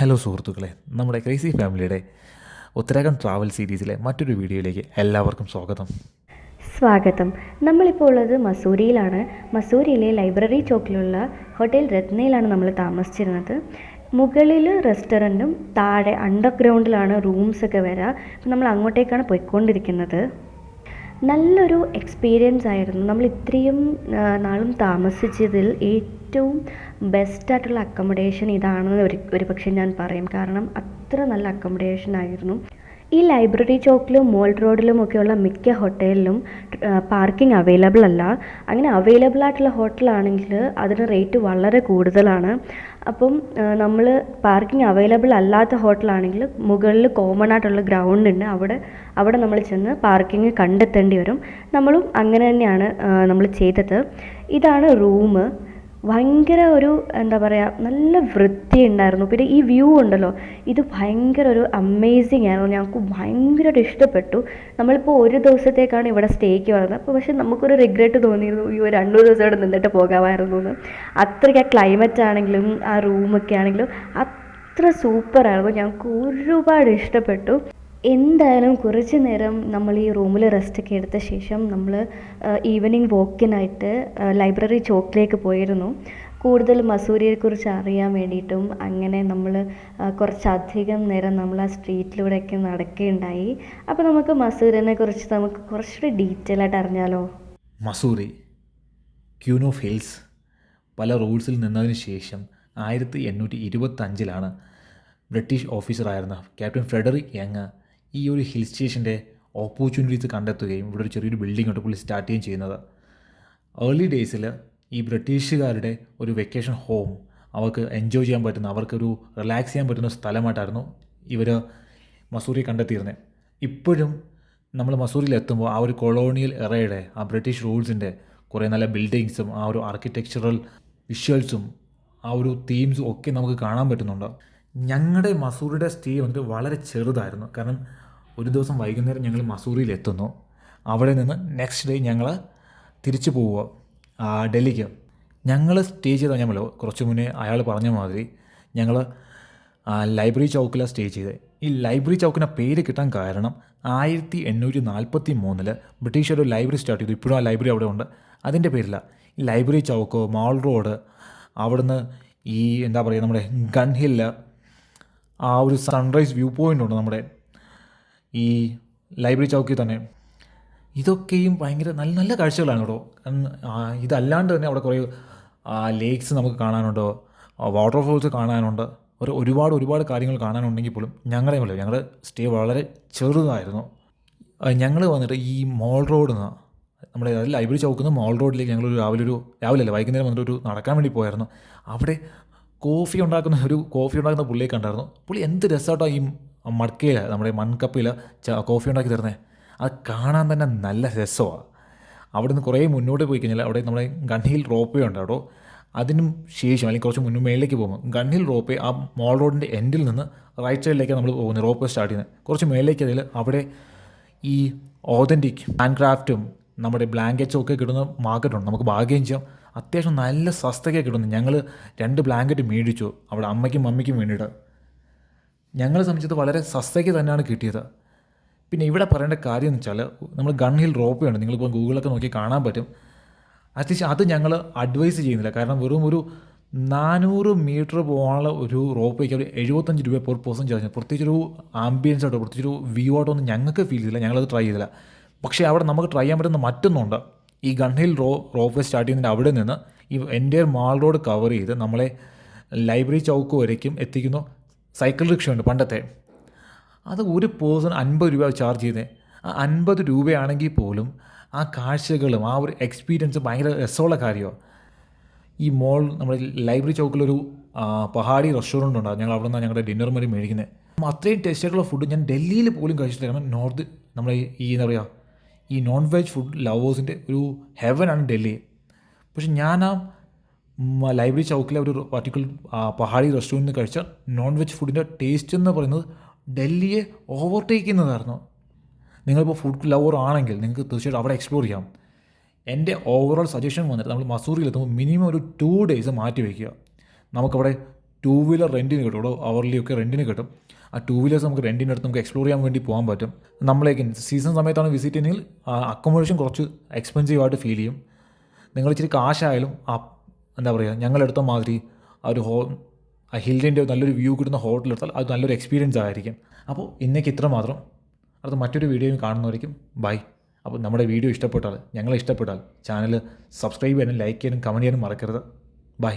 Hello സുഹൃത്തുക്കളെ നമ്മുടെ crazy ഫാമിലിയുടെ ഉത്തരാഖണ്ഡ് ട്രാവൽ സീരീസിലെ മറ്റൊരു വീഡിയോയിലേക്ക് എല്ലാവർക്കും സ്വാഗതം. സ്വാഗതം. നമ്മളിപ്പോൾ ഉള്ളത് മസൂരിയിലാണ്. മസൂരിയിലെ ലൈബ്രറി ചോക്കിലുള്ള ഹോട്ടൽ രത്നയിലാണ് നമ്മൾ താമസിച്ചിരുന്നത്. മുകളിൽ റെസ്റ്റോറന്റും താഴെ അണ്ടർഗ്രൗണ്ടിലാണ് റൂംസൊക്കെ വരിക നമ്മൾ അങ്ങോട്ടേക്കാണ് പോയിക്കൊണ്ടിരിക്കുന്നത്. നല്ലൊരു എക്സ്പീരിയൻസ് ആയിരുന്നു. നമ്മൾ ഇത്രയും നാളും താമസിച്ചതിൽ ഏറ്റവും ബെസ്റ്റായിട്ടുള്ള അക്കോമഡേഷൻ ഇതാണെന്ന് ഒരു ഒരു പക്ഷേ ഞാൻ പറയും. കാരണം അത്ര നല്ല അക്കോമഡേഷൻ ആയിരുന്നു. ഈ ലൈബ്രറി ചോക്കിലും മോൾ റോഡിലും ഒക്കെയുള്ള മിക്ക ഹോട്ടലിലും പാർക്കിംഗ് അവൈലബിൾ അല്ല. അങ്ങനെ അവൈലബിൾ ആയിട്ടുള്ള ഹോട്ടലാണെങ്കിൽ അതിന് റേറ്റ് വളരെ കൂടുതലാണ്. അപ്പം നമ്മൾ പാർക്കിംഗ് അവൈലബിൾ അല്ലാത്ത ഹോട്ടലാണെങ്കിൽ മുകളിൽ കോമൺ ആയിട്ടുള്ള ഗ്രൗണ്ട് ഉണ്ട്. അവിടെ അവിടെ നമ്മൾ ചെന്ന് പാർക്കിംഗ് കണ്ടെത്തേണ്ടി വരും. നമ്മളും അങ്ങനെ തന്നെയാണ് നമ്മൾ ചെയ്തത്. ഇതാണ് റൂം. ഭയങ്കര ഒരു എന്താ പറയുക നല്ല വൃത്തി ഉണ്ടായിരുന്നു. പിന്നെ ഈ വ്യൂ ഉണ്ടല്ലോ ഇത് ഭയങ്കര ഒരു അമേസിങ് ആയിരുന്നു. ഞങ്ങൾക്ക് ഭയങ്കരമായിട്ട് ഇഷ്ടപ്പെട്ടു. നമ്മളിപ്പോൾ ഒരു ദിവസത്തേക്കാണ് ഇവിടെ സ്റ്റേക്ക് വരുന്നത് അപ്പോൾ പക്ഷെ നമുക്കൊരു റിഗ്രറ്റ് തോന്നിയിരുന്നു ഈ രണ്ടു ദിവസം ഇവിടെ നിന്നിട്ട് പോകാമായിരുന്നു എന്ന്. അത്രയ്ക്ക് ആ ക്ലൈമറ്റ് ആണെങ്കിലും ആ റൂമൊക്കെ ആണെങ്കിലും അത്ര സൂപ്പറായിരുന്നു ഞങ്ങൾക്ക് ഒരുപാട് ഇഷ്ടപ്പെട്ടു. എന്തായാലും കുറച്ച് നേരം നമ്മൾ ഈ റൂമിൽ റെസ്റ്റ് ഒക്കെ എടുത്ത ശേഷം നമ്മൾ ഈവനിങ് വോക്കിനായിട്ട് ലൈബ്രറി ചോക്കിലേക്ക് പോയിരുന്നു. കൂടുതൽ മസൂരിയെക്കുറിച്ച് അറിയാൻ വേണ്ടിയിട്ടും അങ്ങനെ നമ്മൾ കുറച്ചധികം നേരം നമ്മൾ ആ സ്ട്രീറ്റിലൂടെയൊക്കെ നടക്കുകയുണ്ടായി. അപ്പോൾ നമുക്ക് മസൂരിനെ കുറിച്ച് നമുക്ക് കുറച്ചുകൂടി ഡീറ്റെയിൽ ആയിട്ട് അറിഞ്ഞാലോ? മസൂറി ക്യൂനോ ഓഫ് ഹിൽസ് പല റൂൾസിൽ നിന്നതിന് ശേഷം ആയിരത്തി എണ്ണൂറ്റി ഇരുപത്തഞ്ചിലാണ് ബ്രിട്ടീഷ് ഓഫീസറായിരുന്ന ക്യാപ്റ്റൻ ഫ്രെഡറിക് യങ് ഈ ഒരു ഹിൽ സ്റ്റേഷന്റെ ഓപ്പർച്യൂണിറ്റീസ് കണ്ടെത്തുകയും ഇവിടെ ഒരു ചെറിയൊരു ബിൽഡിംഗ് ഉണ്ട് പുള്ളി സ്റ്റാർട്ട് ചെയ്യുകയും ചെയ്യുന്നത്. ഏർലി ഡേയ്സിൽ ഈ ബ്രിട്ടീഷുകാരുടെ ഒരു വെക്കേഷൻ ഹോം അവർക്ക് എൻജോയ് ചെയ്യാൻ പറ്റുന്ന അവർക്കൊരു റിലാക്സ് ചെയ്യാൻ പറ്റുന്ന സ്ഥലമായിട്ടായിരുന്നു ഇവർ മസൂറി കണ്ടെത്തിയിരുന്നത് ഇപ്പോഴും നമ്മൾ മസൂറിയിൽ എത്തുമ്പോൾ ആ ഒരു കൊളോണിയൽ എറയുടെ ആ ബ്രിട്ടീഷ് റൂൾസിന്റെ കുറേ നല്ല ബിൽഡിങ്സും ആ ഒരു ആർക്കിടെക്ചറൽ വിഷ്വൽസും ആ ഒരു തീംസും ഒക്കെ നമുക്ക് കാണാൻ പറ്റുന്നുണ്ട്. ഞങ്ങളുടെ മസൂറിയുടെ സ്റ്റേ വന്നിട്ട് വളരെ ചെറുതായിരുന്നു. കാരണം ഒരു ദിവസം വൈകുന്നേരം ഞങ്ങൾ മസൂറിയിൽ എത്തുന്നു അവിടെ നിന്ന് നെക്സ്റ്റ് ഡേ ഞങ്ങൾ തിരിച്ചു പോവുക. ഡൽഹിക്ക്. ഞങ്ങൾ സ്റ്റേ ചെയ്ത മതി കുറച്ച് മുന്നേ അയാൾ പറഞ്ഞ മാതിരി ഞങ്ങൾ ലൈബ്രറി ചൗക്കിലാണ് സ്റ്റേ ചെയ്തത് ഈ ലൈബ്രറി ചൗക്കിന്റെ പേര് കിട്ടാൻ കാരണം ആയിരത്തി എണ്ണൂറ്റി നാൽപ്പത്തി മൂന്നിൽ ബ്രിട്ടീഷ് ഒരു ലൈബ്രറി സ്റ്റാർട്ട് ചെയ്തു. ഇപ്പോഴും ആ ലൈബ്രറി അവിടെ ഉണ്ട്. അതിന്റെ പേരില്ല ലൈബ്രറി ചൗക്ക് മാൾ റോഡ് അവിടുന്ന് ഈ എന്താ പറയുക നമ്മുടെ ഗൺ ഹില്ല് ആ ഒരു സൺറൈസ് വ്യൂ പോയിന്റ് ഉണ്ട് നമ്മുടെ ഈ ലൈബ്രറി ചൗക്കിൽ തന്നെ. ഇതൊക്കെയും ഭയങ്കര നല്ല നല്ല കാഴ്ചകളാണ് കേട്ടോ. ഇതല്ലാണ്ട് തന്നെ അവിടെ കുറേ ലേക്സ് നമുക്ക് കാണാനുണ്ട്. വാട്ടർഫോൾസ് കാണാനുണ്ട്. ഒരു ഒരുപാട് ഒരുപാട് കാര്യങ്ങൾ കാണാനുണ്ടെങ്കിൽ പോലും ഞങ്ങളെ പോലെ ഞങ്ങളുടെ സ്റ്റേ വളരെ ചെറുതായിരുന്നു. ഞങ്ങൾ വന്നിട്ട് ഈ മോൾ റോഡിൽ നിന്ന് നമ്മുടെ ലൈബ്രറി ചൗക്കിൽ നിന്ന് മോൾ റോഡിലേക്ക് ഞങ്ങൾ രാവിലെ ഒരു രാവിലെ അല്ല വൈകുന്നേരം വന്നിട്ട് ഒരു നടക്കാൻ വേണ്ടി പോയായിരുന്നു. അവിടെ കോഫി ഉണ്ടാക്കുന്ന ഒരു കോഫി ഉണ്ടാക്കുന്ന പുള്ളിയെ കണ്ടായിരുന്നു. പുള്ളി എന്ത് രസമായിട്ടോ ഈ മടക്കയിൽ നമ്മുടെ മൺകപ്പിൽ കോഫി ഉണ്ടാക്കി തരുന്നത് അത് കാണാൻ തന്നെ നല്ല രസമാണ് അവിടെ നിന്ന് കുറേ മുന്നോട്ട് പോയി കഴിഞ്ഞാൽ അവിടെ നമ്മുടെ ഗൺഹിൽ റോപ്പേ ഉണ്ട് കേട്ടോ. അതിനും ശേഷം അല്ലെങ്കിൽ കുറച്ച് മുന്നേ മേളിലേക്ക് പോകുമ്പോൾ ഗൺഹിൽ റോപ്പേ ആ മോൾ റോഡിന്റെ എൻഡിൽ നിന്ന് റൈറ്റ് സൈഡിലേക്ക് നമ്മൾ പോകുന്നത് റോപ്പ് സ്റ്റാർട്ട് ചെയ്യുന്നത്. കുറച്ച് മേളിലേക്ക് അതിൽ അവിടെ ഈ ഓതന്റിക് ഹാൻഡ് ക്രാഫ്റ്റും നമ്മുടെ ബ്ലാങ്കറ്റ്സും ഒക്കെ കിട്ടുന്ന മാർക്കറ്റുണ്ട് നമുക്ക് ഭാഗ്യം ചെയ്യാം. അത്യാവശ്യം നല്ല സസ്തയ്ക്ക് കിട്ടുന്നു. ഞങ്ങൾ രണ്ട് ബ്ലാങ്കറ്റ് മേടിച്ചു. അവിടെ അമ്മയ്ക്കും മമ്മിക്കും വേണ്ടിയിട്ട്. ഞങ്ങളെ സംബന്ധിച്ചത് വളരെ സസ്തയ്ക്ക് തന്നെയാണ് കിട്ടിയത്. പിന്നെ ഇവിടെ പറയേണ്ട കാര്യം എന്ന് വെച്ചാൽ നമ്മൾ ഗൺ ഹിൽ റോപ്പ് ഉണ്ട് നിങ്ങളിപ്പോൾ ഗൂഗിളൊക്കെ നോക്കി കാണാൻ പറ്റും. അത്യാവശ്യം അത് ഞങ്ങൾ അഡ്വൈസ് ചെയ്യുന്നില്ല. കാരണം വെറും ഒരു നാനൂറ് മീറ്റർ പോകാനുള്ള ഒരു റോപ്പയ്ക്ക് ഒരു എഴുപത്തഞ്ച് രൂപ പെർ പേഴ്സൺ ചാർജ് പ്രത്യേകിച്ചൊരു ആംബിയൻസ് ആയിട്ടോ പ്രത്യേകിച്ചൊരു വ്യൂ ആയിട്ടോ ഒന്നും ഞങ്ങൾക്ക് ഫീൽ ചെയ്തില്ല. ഞങ്ങളത് ട്രൈ ചെയ്തില്ല. പക്ഷേ അവിടെ നമുക്ക് ട്രൈ ചെയ്യാൻ പറ്റുന്ന മറ്റൊന്നുണ്ട്. ഈ ഗൺഹിൽ റോ റോപ്പ് സ്റ്റാർട്ട് ചെയ്യുന്നതിന്റെ അവിടെ നിന്ന് ഈ എന്റെ മാൾ റോഡ് കവർ ചെയ്ത് നമ്മളെ ലൈബ്രറി ചൗക്ക് വരയ്ക്കും എത്തിക്കുന്നു. സൈക്കിൾ റിക്ഷ ഉണ്ട് പണ്ടത്തെ. അത് ഒരു പേഴ്സൺ അൻപത് രൂപ ചാർജ് ചെയ്തേ. ആ അൻപത് രൂപയാണെങ്കിൽ പോലും ആ കാഴ്ചകളും ആ ഒരു എക്സ്പീരിയൻസ് ഭയങ്കര രസമുള്ള കാര്യമാണ് ഈ മോൾ നമ്മുടെ ലൈബ്രറി ചൗക്കിലൊരു പഹാടി റെസ്റ്റോറന്റ് ഉണ്ടാകും ഞങ്ങൾ അവിടെ നിന്നാണ് ഞങ്ങളുടെ ഡിന്നർ മതി മേടിക്കുന്നത്. അത്രയും ടേസ്റ്റ് ആയിട്ടുള്ള ഫുഡ് ഞാൻ ഡൽഹിയിൽ പോലും കഴിച്ചിട്ടില്ല. കാരണം നോർത്ത് നമ്മുടെ ഈ എന്താ പറയുക ഈ നോൺ വെജ് ഫുഡ് ലവേഴ്സിന്റെ ഒരു ഹെവനാണ് ഡൽഹി. പക്ഷെ ഞാൻ ആ ലൈബ്രറി ചൗക്കിലെ ഒരു പർട്ടിക്കുലർ പഹാടി റെസ്റ്റോറന്റിൽ കഴിച്ച നോൺ വെജ് ഫുഡിന്റെ ടേസ്റ്റ് എന്ന് പറയുന്നത് ഡൽഹിയെ ഓവർടേക്ക് ചെയ്യുന്നതായിരുന്നു. നിങ്ങളിപ്പോൾ ഫുഡ് ലവർ ആണെങ്കിൽ നിങ്ങൾക്ക് തീർച്ചയായിട്ടും അവിടെ എക്സ്പ്ലോർ ചെയ്യാം. എന്റെ ഓവറോൾ സജഷൻ വന്നിട്ട് നമ്മൾ മസൂറിയിൽ എത്തുമ്പോൾ മിനിമം ഒരു ടു ഡേയ്സ് മാറ്റി വയ്ക്കുക നമുക്കവിടെ ടൂ വീലർ റെന്റിന് കിട്ടും. ഇവിടെ അവർലി ഒക്കെ റെന്റിന് കിട്ടും. ആ ടൂ വീലേഴ്സ് നമുക്ക് റെന്റിന് എടുത്ത് നമുക്ക് എക്സ്പ്ലോർ ചെയ്യാൻ വേണ്ടി പോകാൻ പറ്റും. നമ്മളേക്ക് സീസൺ സമയത്താണ് വിസിറ്റ് ചെയ്യുന്നതെങ്കിൽ അക്കോമഡേഷൻ കുറച്ച് എക്സ്പെൻസീവ് ആയിട്ട് ഫീൽ ചെയ്യും. നിങ്ങൾ ഇച്ചിരി കാശായാലും ആ എന്താ പറയുക ഞങ്ങളെടുത്ത മാതിരി ആ ഒരു ഹോ ആ ഹില്ലിന്റെ നല്ലൊരു വ്യൂ കിട്ടുന്ന ഹോട്ടൽ എടുത്താൽ അത് നല്ലൊരു എക്സ്പീരിയൻസ് ആയിരിക്കും. അപ്പോൾ ഇന്നേക്ക് ഇത്ര മാത്രം. അടുത്ത മറ്റൊരു വീഡിയോയും കാണുന്നവരേക്കും ബൈ അപ്പോൾ നമ്മുടെ വീഡിയോ ഇഷ്ടപ്പെട്ടാൽ ഞങ്ങളെ ഇഷ്ടപ്പെട്ടാൽ ചാനൽ സബ്സ്ക്രൈബ് ചെയ്യാനും ലൈക്ക് ചെയ്യാനും കമന്റ് ചെയ്യാനും മറക്കരുത്. ബൈ